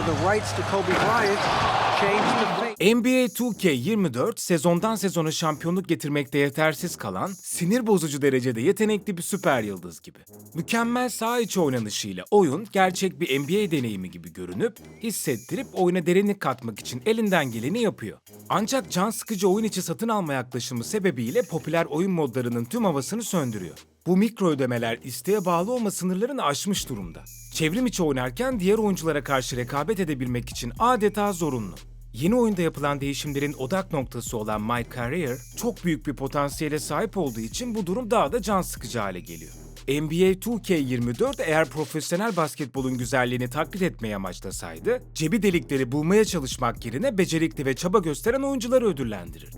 for the rights to Kobe Bryant changed the face. NBA 2K24 sezondan sezona şampiyonluk getirmekte yetersiz kalan, sinir bozucu derecede yetenekli bir süper yıldız gibi. Mükemmel saha içi oynanışıyla oyun gerçek bir NBA deneyimi gibi görünüp, hissettirip oyuna derinlik katmak için elinden geleni yapıyor. Ancak can sıkıcı oyun içi satın alma yaklaşımı sebebiyle popüler oyun modlarının tüm havasını söndürüyor. Bu mikro ödemeler isteğe bağlı olma sınırlarını aşmış durumda. Çevrim içi oynarken diğer oyunculara karşı rekabet edebilmek için adeta zorunlu. Yeni oyunda yapılan değişimlerin odak noktası olan My Career, çok büyük bir potansiyele sahip olduğu için bu durum daha da can sıkıcı hale geliyor. NBA 2K24 eğer profesyonel basketbolun güzelliğini taklit etmeyi amaçlasaydı, cebi delikleri bulmaya çalışmak yerine becerikli ve çaba gösteren oyuncuları ödüllendirir.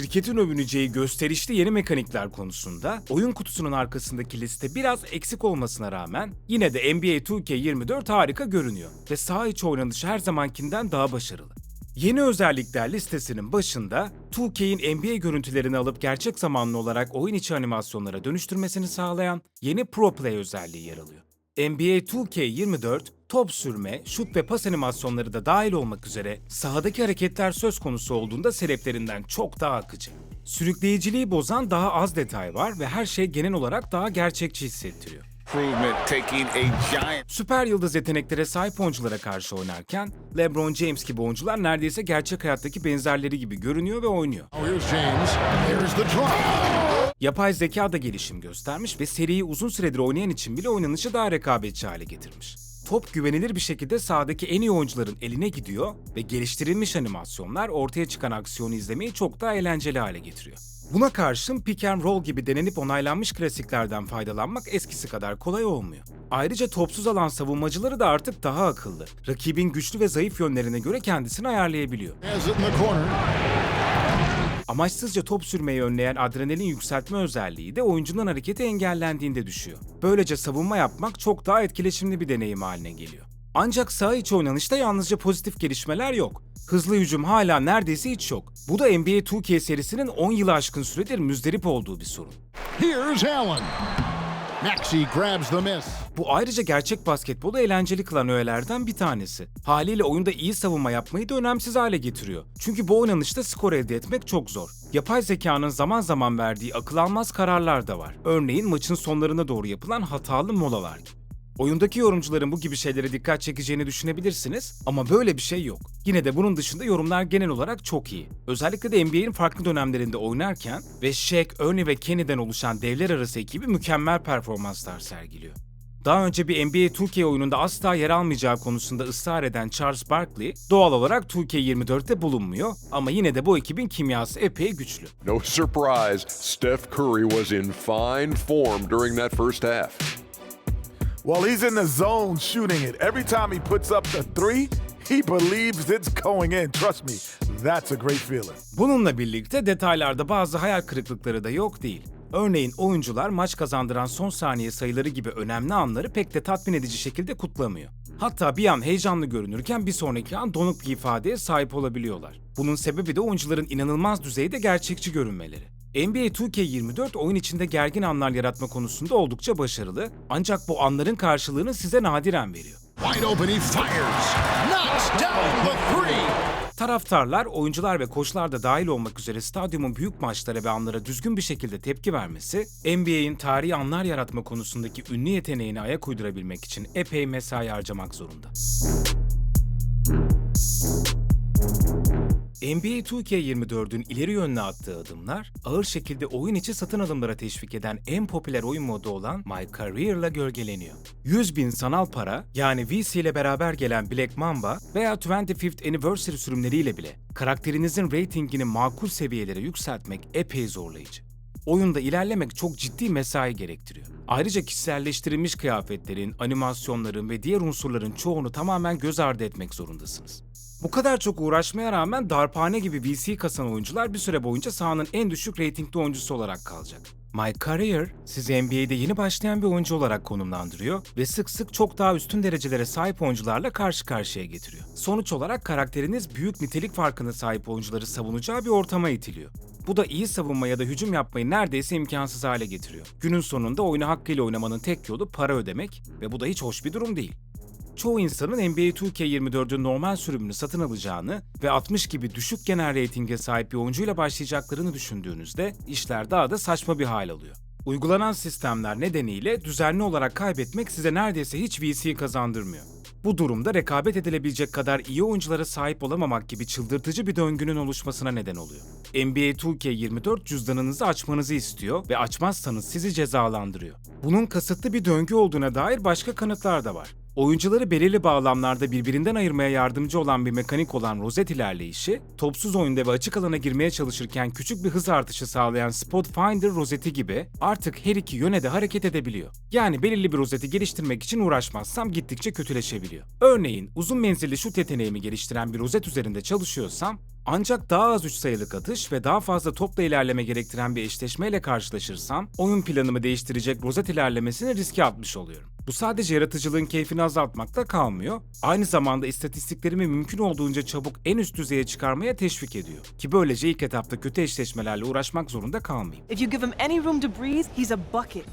Şirketin övüneceği gösterişli yeni mekanikler konusunda oyun kutusunun arkasındaki liste biraz eksik olmasına rağmen yine de NBA 2K24 harika görünüyor ve saha içi oynanışı her zamankinden daha başarılı. Yeni özellikler listesinin başında 2K'in NBA görüntülerini alıp gerçek zamanlı olarak oyun içi animasyonlara dönüştürmesini sağlayan yeni Pro Play özelliği yer alıyor. NBA 2K24 top sürme, şut ve pas animasyonları da dahil olmak üzere sahadaki hareketler söz konusu olduğunda seleplerinden çok daha akıcı. Sürükleyiciliği bozan daha az detay var ve her şey genel olarak daha gerçekçi hissettiriyor. Süper yıldız yeteneklere sahip oyunculara karşı oynarken LeBron James gibi oyuncular neredeyse gerçek hayattaki benzerleri gibi görünüyor ve oynuyor. Here's Yapay zeka da gelişim göstermiş ve seriyi uzun süredir oynayan için bile oynanışı daha rekabetçi hale getirmiş. Top güvenilir bir şekilde sahadaki en iyi oyuncuların eline gidiyor ve geliştirilmiş animasyonlar ortaya çıkan aksiyonu izlemeyi çok daha eğlenceli hale getiriyor. Buna karşın pick and roll gibi denenip onaylanmış klasiklerden faydalanmak eskisi kadar kolay olmuyor. Ayrıca topsuz alan savunmacıları da artık daha akıllı. Rakibin güçlü ve zayıf yönlerine göre kendisini ayarlayabiliyor. Has it in the corner. Amaçsızca top sürmeyi önleyen adrenalin yükseltme özelliği de oyuncunun hareketi engellendiğinde düşüyor. Böylece savunma yapmak çok daha etkileşimli bir deneyim haline geliyor. Ancak saha içi oynanışta yalnızca pozitif gelişmeler yok. Hızlı hücum hala neredeyse hiç yok. Bu da NBA 2K serisinin 10 yılı aşkın süredir müzdarip olduğu bir sorun. Here's Allen. Maxey grabs the miss. Bu ayrıca gerçek basketbolu eğlenceli kılan öğelerden bir tanesi. Haliyle oyunda iyi savunma yapmayı da önemsiz hale getiriyor. Çünkü bu oynanışta skor elde etmek çok zor. Yapay zekanın zaman zaman verdiği akıl almaz kararlar da var. Örneğin maçın sonlarına doğru yapılan hatalı molalar. Oyundaki yorumcuların bu gibi şeylere dikkat çekeceğini düşünebilirsiniz ama böyle bir şey yok. Yine de bunun dışında yorumlar genel olarak çok iyi. Özellikle de NBA'in farklı dönemlerinde oynarken ve Shaq, Ernie ve Kenny'den oluşan devler arası ekibi mükemmel performanslar sergiliyor. Daha önce bir NBA 2K oyununda asla yer almayacağı konusunda ısrar eden Charles Barkley doğal olarak 2K24'te bulunmuyor ama yine de bu ekibin kimyası epey güçlü. No surprise, Steph Curry was in fine form during that first half. Well, he's in the zone shooting it. Every time he puts up the three, he believes it's going in. Trust me, that's a great feeling. Bununla birlikte detaylarda bazı hayal kırıklıkları da yok değil. Örneğin oyuncular maç kazandıran son saniye sayıları gibi önemli anları pek de tatmin edici şekilde kutlamıyor. Hatta bir an heyecanlı görünürken bir sonraki an donuk bir ifadeye sahip olabiliyorlar. Bunun sebebi de oyuncuların inanılmaz düzeyde gerçekçi görünmeleri. NBA 2K24 oyun içinde gergin anlar yaratma konusunda oldukça başarılı ancak bu anların karşılığını size nadiren veriyor. Taraftarlar, oyuncular ve koçlar da dahil olmak üzere stadyumun büyük maçlara ve anlara düzgün bir şekilde tepki vermesi, NBA'in tarihi anlar yaratma konusundaki ünlü yeteneğini ayak uydurabilmek için epey mesai harcamak zorunda. NBA 2K24'ün ileri yönlü attığı adımlar, ağır şekilde oyun içi satın alımlara teşvik eden en popüler oyun modu olan My Career'la gölgeleniyor. 100 bin sanal para, yani VC ile beraber gelen Black Mamba veya 25th Anniversary sürümleriyle bile karakterinizin reytingini makul seviyelere yükseltmek epey zorlayıcı. Oyunda ilerlemek çok ciddi mesai gerektiriyor. Ayrıca kişiselleştirilmiş kıyafetlerin, animasyonların ve diğer unsurların çoğunu tamamen göz ardı etmek zorundasınız. Bu kadar çok uğraşmaya rağmen darphane gibi VC kasan oyuncular bir süre boyunca sahanın en düşük reytingli oyuncusu olarak kalacak. My Career, sizi NBA'de yeni başlayan bir oyuncu olarak konumlandırıyor ve sık sık çok daha üstün derecelere sahip oyuncularla karşı karşıya getiriyor. Sonuç olarak karakteriniz büyük nitelik farkına sahip oyuncuları savunacağı bir ortama itiliyor. Bu da iyi savunma ya da hücum yapmayı neredeyse imkansız hale getiriyor. Günün sonunda oyunu hakkıyla oynamanın tek yolu para ödemek ve bu da hiç hoş bir durum değil. Çoğu insanın NBA 2K24'ün normal sürümünü satın alacağını ve 60 gibi düşük genel reytinge sahip bir oyuncuyla başlayacaklarını düşündüğünüzde işler daha da saçma bir hal alıyor. Uygulanan sistemler nedeniyle düzenli olarak kaybetmek size neredeyse hiç VC kazandırmıyor. Bu durumda rekabet edilebilecek kadar iyi oyunculara sahip olamamak gibi çıldırtıcı bir döngünün oluşmasına neden oluyor. NBA 2K24 cüzdanınızı açmanızı istiyor ve açmazsanız sizi cezalandırıyor. Bunun kasıtlı bir döngü olduğuna dair başka kanıtlar da var. Oyuncuları belirli bağlamlarda birbirinden ayırmaya yardımcı olan bir mekanik olan rozet ilerleyişi, topsuz oyunda ve açık alana girmeye çalışırken küçük bir hız artışı sağlayan Spot Finder rozeti gibi artık her iki yöne de hareket edebiliyor. Yani belirli bir rozeti geliştirmek için uğraşmazsam gittikçe kötüleşebiliyor. Örneğin uzun menzilli şut yeteneğimi geliştiren bir rozet üzerinde çalışıyorsam ancak daha az üç sayılık atış ve daha fazla topla ilerleme gerektiren bir eşleşmeyle karşılaşırsam oyun planımı değiştirecek rozet ilerlemesini riske atmış oluyorum. Bu sadece yaratıcılığın keyfini azaltmakta kalmıyor, aynı zamanda istatistiklerimi mümkün olduğunca çabuk en üst düzeye çıkarmaya teşvik ediyor. Ki böylece ilk etapta kötü eşleşmelerle uğraşmak zorunda kalmayayım. If you give him any room to breathe, he's a bucket.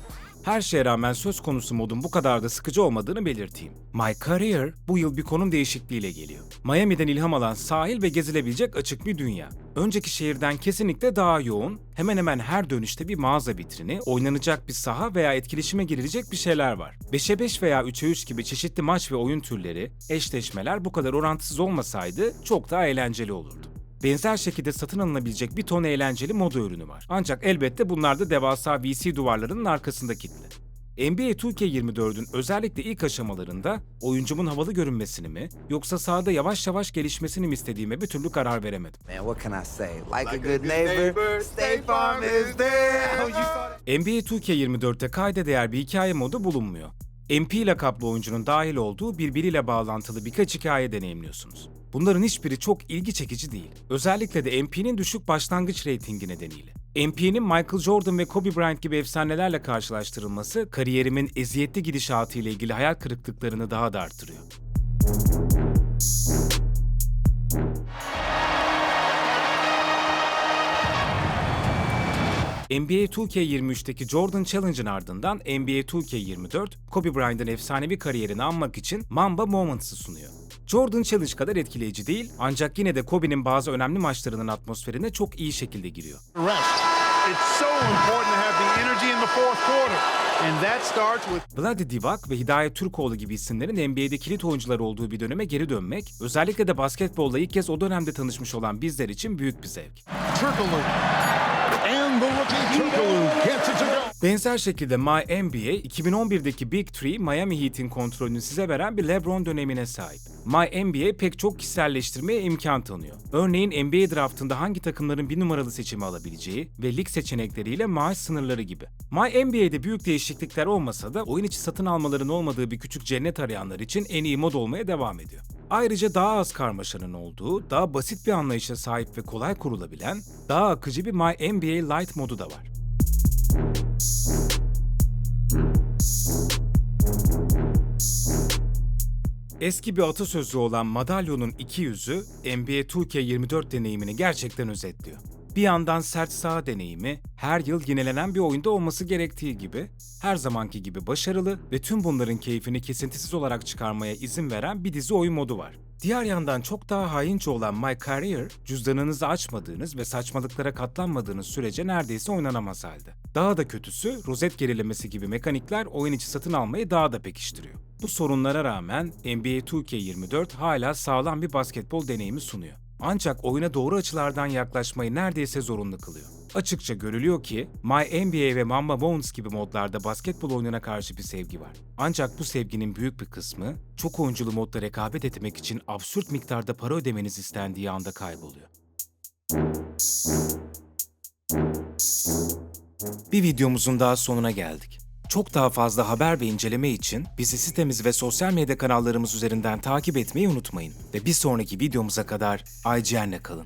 Her şeye rağmen söz konusu modun bu kadar da sıkıcı olmadığını belirteyim. My Career bu yıl bir konum değişikliğiyle geliyor. Miami'den ilham alan sahil ve gezilebilecek açık bir dünya. Önceki şehirden kesinlikle daha yoğun, hemen hemen her dönüşte bir mağaza vitrini, oynanacak bir saha veya etkileşime girilecek bir şeyler var. 5'e 5 veya 3'e 3 gibi çeşitli maç ve oyun türleri, eşleşmeler bu kadar orantısız olmasaydı çok daha eğlenceli olurdu. Benzer şekilde satın alınabilecek bir ton eğlenceli moda ürünü var. Ancak elbette bunlar da devasa VC duvarlarının arkasında kilitli. NBA 2K24'ün özellikle ilk aşamalarında oyuncumun havalı görünmesini mi yoksa sahada yavaş yavaş gelişmesini mi istediğime bir türlü karar veremedim. Man, what can I say? Like, a good neighbor, State Farm is there. NBA 2K24'te kayda değer bir hikaye modu bulunmuyor. MP lakaplı oyuncunun dahil olduğu birbiriyle bağlantılı birkaç hikaye deneyimliyorsunuz. Bunların hiçbiri çok ilgi çekici değil. Özellikle de MP'nin düşük başlangıç reytingi nedeniyle. MP'nin Michael Jordan ve Kobe Bryant gibi efsanelerle karşılaştırılması kariyerimin eziyetli gidişatı ile ilgili hayal kırıklıklarını daha da arttırıyor. NBA 2K23'teki Jordan Challenge'ın ardından NBA 2K24, Kobe Bryant'ın efsanevi kariyerini anmak için Mamba Moments'ı sunuyor. Jordan Challenge kadar etkileyici değil ancak yine de Kobe'nin bazı önemli maçlarının atmosferine çok iyi şekilde giriyor. With Vladi Divac ve Hidayet Türkoğlu gibi isimlerin NBA'de kilit oyuncular olduğu bir döneme geri dönmek, özellikle de basketbolla ilk kez o dönemde tanışmış olan bizler için büyük bir zevk. Turkoglu. Benzer şekilde My NBA, 2011'deki Big Three Miami Heat'in kontrolünü size veren bir LeBron dönemine sahip. My NBA pek çok kişiselleştirmeye imkan tanıyor. Örneğin NBA draftında hangi takımların bir numaralı seçimi alabileceği ve lig seçenekleriyle maaş sınırları gibi. My NBA'de büyük değişiklikler olmasa da oyun içi satın almaların olmadığı bir küçük cennet arayanlar için en iyi mod olmaya devam ediyor. Ayrıca daha az karmaşanın olduğu, daha basit bir anlayışa sahip ve kolay kurulabilen, daha akıcı bir My NBA Lite modu da var. Eski bir atasözü olan madalyonun iki yüzü NBA 2K24 deneyimini gerçekten özetliyor. Bir yandan sert saha deneyimi, her yıl yenilenen bir oyunda olması gerektiği gibi, her zamanki gibi başarılı ve tüm bunların keyfini kesintisiz olarak çıkarmaya izin veren bir dizi oyun modu var. Diğer yandan çok daha haince olan My Career, cüzdanınızı açmadığınız ve saçmalıklara katlanmadığınız sürece neredeyse oynanamaz halde. Daha da kötüsü, rozet gerilemesi gibi mekanikler oyun içi satın almayı daha da pekiştiriyor. Bu sorunlara rağmen NBA 2K24 hala sağlam bir basketbol deneyimi sunuyor. Ancak oyuna doğru açılardan yaklaşmayı neredeyse zorunlu kılıyor. Açıkça görülüyor ki My NBA ve Mamba Bones gibi modlarda basketbol oyununa karşı bir sevgi var. Ancak bu sevginin büyük bir kısmı çok oyunculu modda rekabet etmek için absürt miktarda para ödemeniz istendiği anda kayboluyor. Bir videomuzun daha sonuna geldik. Çok daha fazla haber ve inceleme için bizi sitemiz ve sosyal medya kanallarımız üzerinden takip etmeyi unutmayın. Ve bir sonraki videomuza kadar IGN'le kalın.